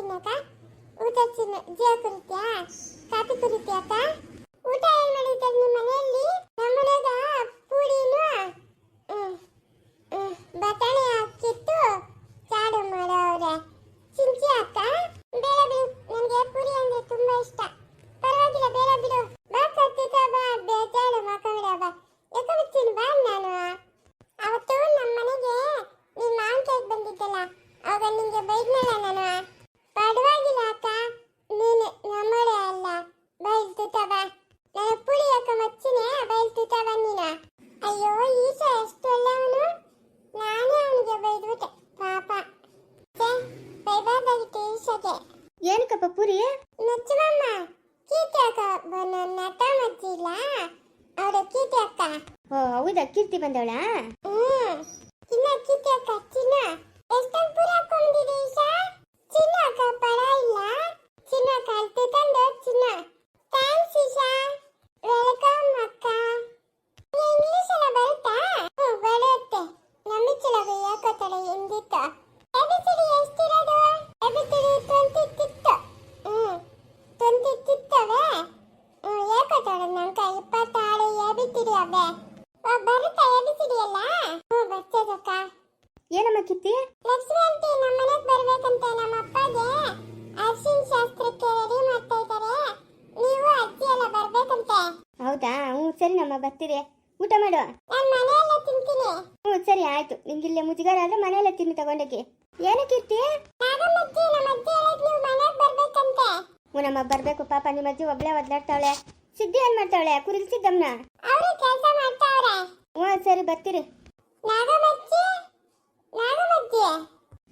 ತಿನ್ನಕ? ಊಟ ತಿನ್ನ, ಜೀವ ಕುರಿತ್ಯಾ ಕಾಫಿ ಕುರಿತ್ಯಾ ಊಟ ಏನ್ ಮಾಡಿದ್ದಾರೆ ನಿಮ್ಮ ಮನೆಯಲ್ಲಿ? ನಮ್ಮ ಮನೆಯಾಗ ಪೂರಿನು ಬಟಾಣಿ ಹಾಕಿತ್ತು ಚಾಡು ಮಾಡೋರೆ ಚಿಂಚಿ ಅಕ್ಕ? ಪೂರಿ? ನಚ್ಚಮ್ಮ ಕೀರ್ತಿ ಬನ್ನ ನಟ ಮಚ್ಚಿಲ್ಲ ಅವರ ಕೀರ್ತಿ ಅಕ್ಕ. ಓ ಹೌದಾ? ಕೀರ್ತಿ ಬಂದವಳ? ಚಿನ್ನ ಕೀರ್ತಿ ಅಕ್ಕ ಚಿನ್ನ. ಎಷ್ಟೊಂದು ಪೂರ ಹಾಕೊಂಡಿದೆ ಈಶಾ? ಚಿನ್ನ ಅಕ್ಕ ಪರ ಇಲ್ಲ. ಚಿನ್ನ ಅಮ್ಮ ಬರ್ತೀರಿ? ಊಟ ಮಾಡುವ? ಹ್ಞೂ ಸರಿ ಆಯ್ತು. ನಿಂಗೆ ಇಲ್ಲೇ ಮುಜುಗಾರ ಆದ್ರೆ ಮನೆಯಲ್ಲೇ ತಿನ್ನು ತಗೊಂಡಕ್ಕೆ ಏನಕ್ಕೆ ಇರ್ತಿ ಹ್ಞೂ ನಮ್ಮ ಬರ್ಬೇಕು. ಪಾಪ ನಿಮ್ಮ ಅಜ್ಜಿ ಒಬ್ಳೆ ಒದ್ಲಾಡ್ತಾವಳೆ. ಸಿದ್ದಿ ಏನ್ ಮಾಡ್ತಾವಳೆ? ಕುರಿಲ್ಸಿದ್ದಮ್ಮನ ಹ್ಞೂ ಸರಿ ಬರ್ತೀರಿ.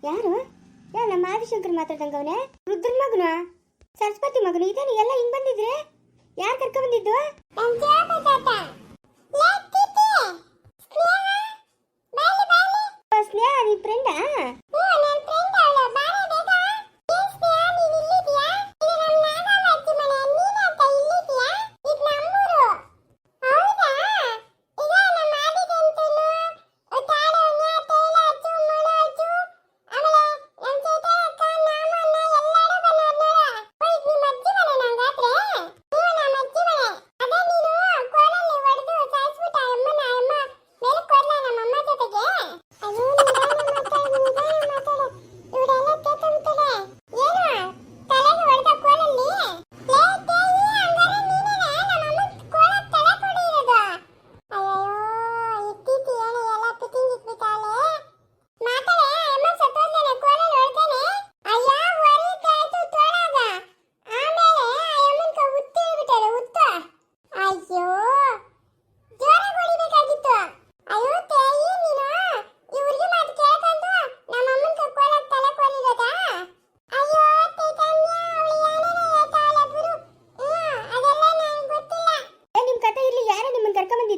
ಯಾರು? ಯಾ ನಮ್ಮ ಆದಿಶಂಕರ್ ಮಾತಾಡ್ದಂಗ ಅವನೇ? ರುದ್ರ ಮಗನ? ಸರಸ್ವತಿ ಮಗನು? ಇದೇನು ಎಲ್ಲ ಹಿಂಗ್ ಬಂದಿದ್ರೆ? ಯಾರು ಕರ್ಕೊಂಡ್ ಬಂದಿದ್ದು?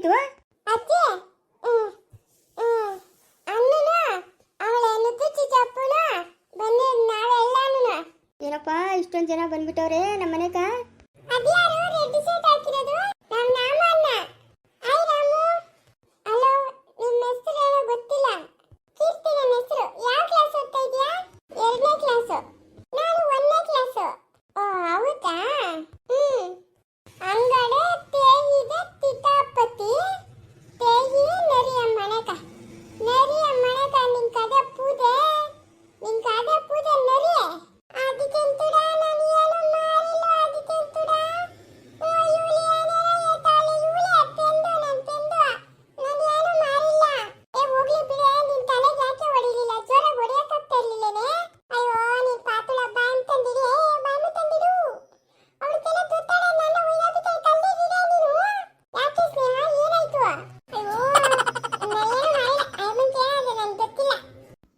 ಹೇಳಿದ್ದು ಅಜ್ಜಿ ಏನಪ್ಪಾ ಇಷ್ಟೊಂದು ಜನ ಬಂದ್ಬಿಟ್ಟವ್ರೆ ನಮ್ಮ ಮನೆಗ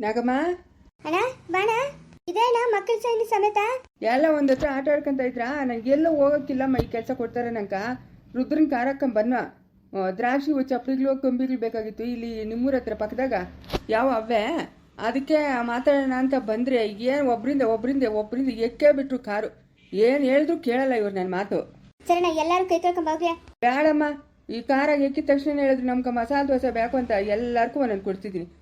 ನಾಗಮ್ಮ? ಅಣ್ಣ ಬಾಣ ಇದೇನ ಮಕ್ಕಳ ಸೈನಿ ಸಮೇತ? ಎಲ್ಲ ಒಂದತ್ರ ಆಟ ಆಡ್ಕೊಂತ ಇದ್ರ? ನನಗೆಲ್ಲ ಹೋಗೋಕ್ಕಿಲ್ಲಮ್ಮ ಈ ಕೆಲಸ ಕೊಡ್ತಾರೆ ನಂಗ. ರುದ್ರನ್ ಕಾರಕ್ಕಂ ಬನ್ವ. ಆ, ದ್ರಾಕ್ಷಿ ಇವು ಚಪ್ಲಿಗಳು ಬೇಕಾಗಿತ್ತು. ಇಲ್ಲಿ ನಿಮ್ಮೂರ ಹತ್ರ ಪಕ್ಕದಾಗ. ಯಾವ ಅವ್ವೆ? ಅದಕ್ಕೆ ಮಾತಾಡೋಣ ಅಂತ ಬಂದ್ರೆ ಏನು ಒಬ್ರಿಂದ ಒಬ್ರಿಂದ ಒಬ್ರಿಂದ ಎಕ್ಕೇ ಬಿಟ್ರು ಕಾರು. ಏನು ಹೇಳಿದ್ರು ಕೇಳಲ್ಲ ಇವ್ರು ನನ್ನ ಮಾತು. ಸರಿ ಎಲ್ಲಾರು ಕೈ ಬೇಡಮ್ಮ ಈ ಕಾರಾಗ ಎಕ್ಕಿದ ತಕ್ಷಣ ಹೇಳಿದ್ರು ನಮ್ಗೆ ಮಸಾಲೆ ದೋಸೆ ಬೇಕು ಅಂತ ಎಲ್ಲರಿಗೂ ಒಂದೊಂದು ಕೊಡ್ತಿದ್ದೀನಿ.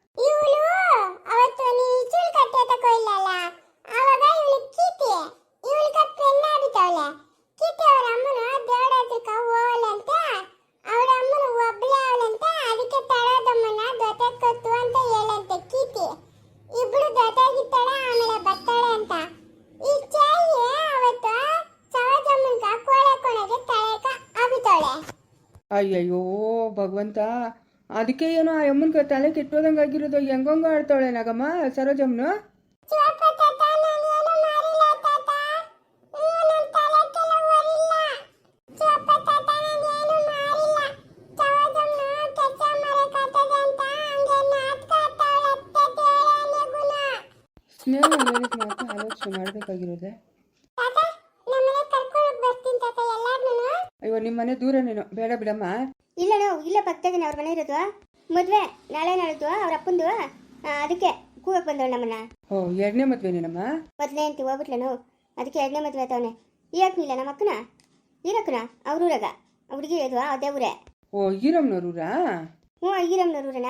ಅಯ್ಯಯ್ಯೋ, ಭಗವಂತ. ಅದಕ್ಕೆ ಏನೋ ಆ ಅಮ್ಮನ ತಲೆ ಕೆಟ್ಟೋದಂಗೆ ಆಗಿರೋದು. ಹೆಂಗಂಗ ಆಡ್ತಾಳೆ ನಾಗಮ್ಮ, ಸರೋಜಮ್ಮನು? ಸ್ನೇಹ ತಾತ ನಾನೇನು ಅಯ್ಯೋ ನಿಮ್ಮ ಮನೆ ದೂರ ನೀನು. ಬೇಡ ಬಿಡಮ್ಮ. ಇಲ್ಲ ನಾವು ಇಲ್ಲ ಪಕ್ಕದಾಗೇನೆ ಅವ್ರ ಮನೆ ಇರೋದು. ಮದುವೆ ನಾಳೆ ನಾಳಿದ್ದು ಅವ್ರ ಅಪ್ಪಂದು. ಅದಕ್ಕೆ ಕೂಗಕ್ಕೆ ಬಂದವಳು ನಮ್ಮನ್ನ. ಓ ಎರಡನೇ ಮದ್ವೆ ನೀನಮ್ಮ? ಮೊದಲೇ ಅಂತ ಹೋಗ್ಬಿಟ್ಲ ನಾವು. ಅದಕ್ಕೆ ಎರಡನೇ ಮದುವೆ ಆತವನೆ. ಯಾಕನಿಲ್ಲ ನಮ್ಮ ಅಕ್ಕನ? ಈರಕ್ಕನ? ಅವ್ರ ಊರಾಗ. ಹುಡುಗಿ ಇದು ಅದೇ ಊರೇ. ಓ ಈರಮ್ಮನವ್ರೂರಾ ಹ್ಞೂ ಈರಮ್ಮನವ್ರ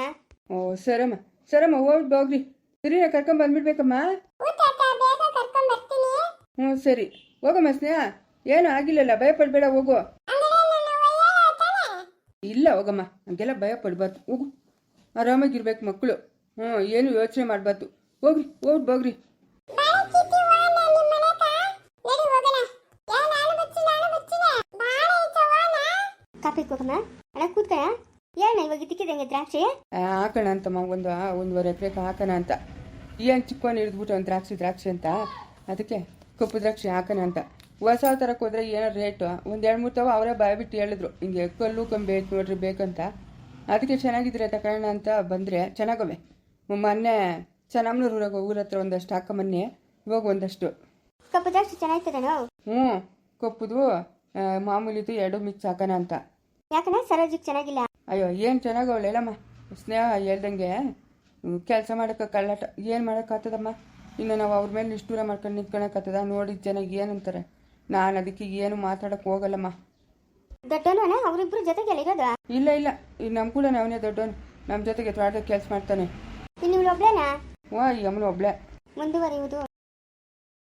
ಓ ಸರಮ್ಮ. ಸರಮ್ಮ ಹೋಗ್ಬಿಟ್ಟು ಹೋಗ್ರಿ. ಸರಿನಾ ಕರ್ಕೊಂಡ್ ಬಂದ್ಬಿಡ್ಬೇಕಮ್ಮ? ಹ್ಞೂ ತಾತ ಬೇಗ ಕರ್ಕೊಂಡು ಬರ್ತೀನಿ. ಹ್ಞೂ ಸರಿ. ಹೋಗಮ್ಮ ಸ್ನೇಹ. ಏನು ಆಗಿಲ್ಲಲ್ಲ ಭಯ ಪಡ್ಬೇಡ ಹೋಗು. ಇಲ್ಲ ಹೋಗಮ್ಮ. ಹಂಗೆಲ್ಲ ಭಯ ಪಡ್ಬಾರ್ದು. ಹೋಗು. ಆರಾಮಾಗಿರ್ಬೇಕು ಮಕ್ಕಳು. ಹ್ಞೂ ಏನು ಯೋಚನೆ ಮಾಡಬಾರ್ದು. ಹೋಗ್ರಿ ಹೋಗ್ಬಿಟ್ಟು ಹೋಗ್ರಿ ಕೂಕಮ್ಮ ಅಣ್ಣ ಕೂತ್ಕಣ ಏನ ಇವಾಗ ಇದ್ದಕ್ಕಿದಂಗೆ ದ್ರಾಕ್ಷಿ? ಹಾಕೋಣ ಅಂತಮ್ಮ ಒಂದು ಒಂದೂವರೆ ಎಕರೆಗೆ ಹಾಕೋಣ ಅಂತ. ಏನು ಚಿಕ್ಕವನ್ನ ಹಿಡಿದ್ಬಿಟ್ಟು ಒಂದು ದ್ರಾಕ್ಷಿ ದ್ರಾಕ್ಷಿ ಅಂತ. ಅದಕ್ಕೆ ಕಪ್ಪು ದ್ರಾಕ್ಷಿ ಹಾಕೋಣ ಅಂತ. ಹೊಸ ತರಕ್ಕೆ ಹೋದ್ರೆ ಏನೋ ರೇಟು ಒಂದು ಎರಡು ಮೂರು ತವ ಅವರೇ ಬಾಯ್ಬಿಟ್ಟು ಹೇಳಿದ್ರು ಹಿಂಗೆ ಕಲ್ಲು ಕಂಬಿ ಐತೆ ನೋಡ್ರಿ ಬೇಕಂತ. ಅದಕ್ಕೆ ಚೆನ್ನಾಗಿದ್ರೆ ತಗೊಳ್ಳೋಣ ಅಂತ ಬಂದರೆ ಚೆನ್ನಾಗವೆ ಮೊನ್ನೆ ಚೆನ್ನಮ್ಮನೂರು ಊರಾಗ ಊರ ಹತ್ರ ಒಂದಷ್ಟು ಹಾಕ ಮೊನ್ನೆ ಇವಾಗ ಒಂದಷ್ಟು. ಹ್ಞೂ ಕಪ್ಪುದು ಮಾಮೂಲಿದು ಎರಡು ಮಿಕ್ಸ್ ಹಾಕೋಣ ಅಂತ. ಯಾಕಂದ್ರೆ ಸರೋಜಿಗೆ ಚೆನ್ನಾಗಿಲ್ಲ. ಅಯ್ಯೋ ಏನು ಚೆನ್ನಾಗವಳೆ ಹೇಳಮ್ಮ. ಸ್ನೇಹ ಹೇಳ್ದಂಗೆ ಕೆಲಸ ಮಾಡೋಕೆ ಕಳ್ಳಾಟ. ಏನು ಮಾಡೋಕ್ಕಾಗ್ತದಮ್ಮ ಇನ್ನು ನಾವು ಅವ್ರ ಮೇಲೆ ನಿಷ್ಠೂರ ಮಾಡ್ಕೊಂಡು ನಿಂತ್ಕೊಳಕ್ಕಾಗ್ತದ ನೋಡಿದ ಚೆನ್ನಾಗಿ ಏನಂತಾರೆ? ನಾನು ಅದಕ್ಕೆ ಏನು ಮಾತಾಡಕ್ಕೆ ಹೋಗಲ್ಲಮ್ಮ. ದೊಡ್ಡವನ ಅವರಿಬ್ರು ಜೊತೆಗೆ ಇರೋದು? ಇಲ್ಲ ಇಲ್ಲ. ನಮ್ ನಮ್ಮ ಕೂಡ ಅವನೇ ದೊಡ್ಡವನು ನಮ್ಮ ಜೊತೆಗೆ ತೋಟದ ಕೆಲಸ ಮಾಡ್ತಾನೆ. ಇನ್ನು ಒಬ್ಳೆನಾ? ವಾ ಈ ಅಮ್ಮನ ಒಬ್ಳೆ. ಮುಂದುವರಿಯುವುದು.